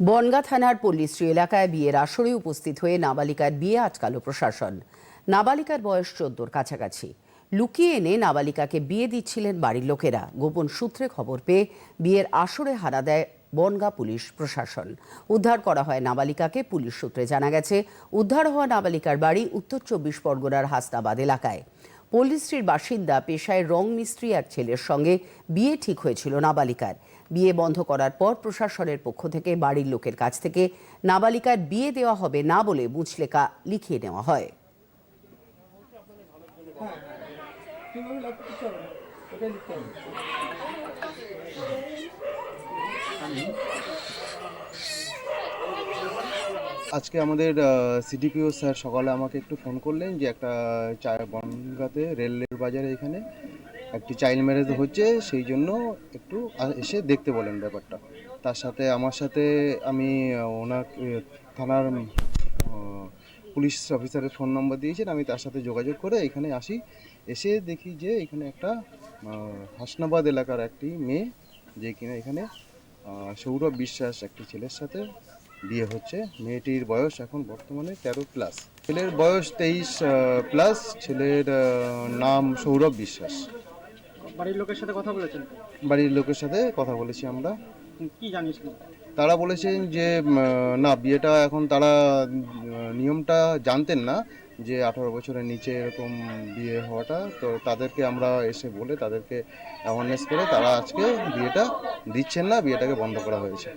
বনগা থানার পল্লীশ্রী এলাকায় বিয়ের আসরে উপস্থিত হয়ে নাবালিকার বিয়ে আটকালো প্রশাসন। নাবালিকার বয়স চোদ্দোর কাছাকাছি। লুকিয়ে এনে নাবালিকাকে বিয়ে দিচ্ছিলেন বাড়ির লোকেরা। গোপন সূত্রে খবর পেয়ে বিয়ের আসরে হারা দেয় বনগা পুলিশ প্রশাসন। উদ্ধার করা হয় নাবালিকাকে, পুলিশ সূত্রে জানা গেছে, উদ্ধার হওয়া নাবালিকার বাড়ি উত্তর চব্বিশ পরগনার হাসনাবাদ এলাকায়। পল্লীশ্রীর বাসিন্দা পেশায় রং মিস্ত্রি এক ছেলের সঙ্গে বিয়ে ঠিক হয়েছিল নাবালিকার। বিয়ে বন্ধ করার পর প্রশাসনের পক্ষ থেকে বাড়ির লোকের কাছ থেকে নাবালিকার বিয়ে দেওয়া হবে না বলে মুচলেকা লিখিয়ে নেওয়া হয়। আজকে আমাদের সিডিপিও স্যার সকালে আমাকে একটু ফোন করলেন যে একটা বনগাতে রেলের বাজারে এখানে একটি চাইল্ড ম্যারেজ হচ্ছে, সেই জন্য একটু এসে দেখতে বলেন ব্যাপারটা। তার সাথে আমার সাথে আমি ওনার থানার পুলিশ অফিসারের ফোন নম্বর দিয়েছেন, আমি তার সাথে যোগাযোগ করে এখানে আসি, এসে দেখি যে এখানে একটা হাসনাবাদ এলাকার একটি মেয়ে যে কিনা এখানে সৌরভ বিশ্বাস একটি ছেলের সাথে বিয়ে হচ্ছে। মেয়েটির বয়স এখন বর্তমানে তেরো প্লাস ছেলের বয়স তেইশ প্লাস ছেলের নাম সৌরভ বিশ্বাস। বাড়ির লোকের সাথে কথা বলেছেন? বাড়ির লোকের সাথে কথা বলেছি আমরা। কি জানিয়েছিলেন তারা বলেছেন যে না বিয়েটা এখন তারা নিয়মটা জানতেন না যে আঠারো বছরের নিচে এরকম বিয়ে হওয়াটা। তো তাদেরকে আমরা এসে বলে তাদেরকে অ্যাওয়ারনেস করে তারা আজকে বিয়েটা দিচ্ছেন না বিয়েটাকে বন্ধ করা হয়েছে।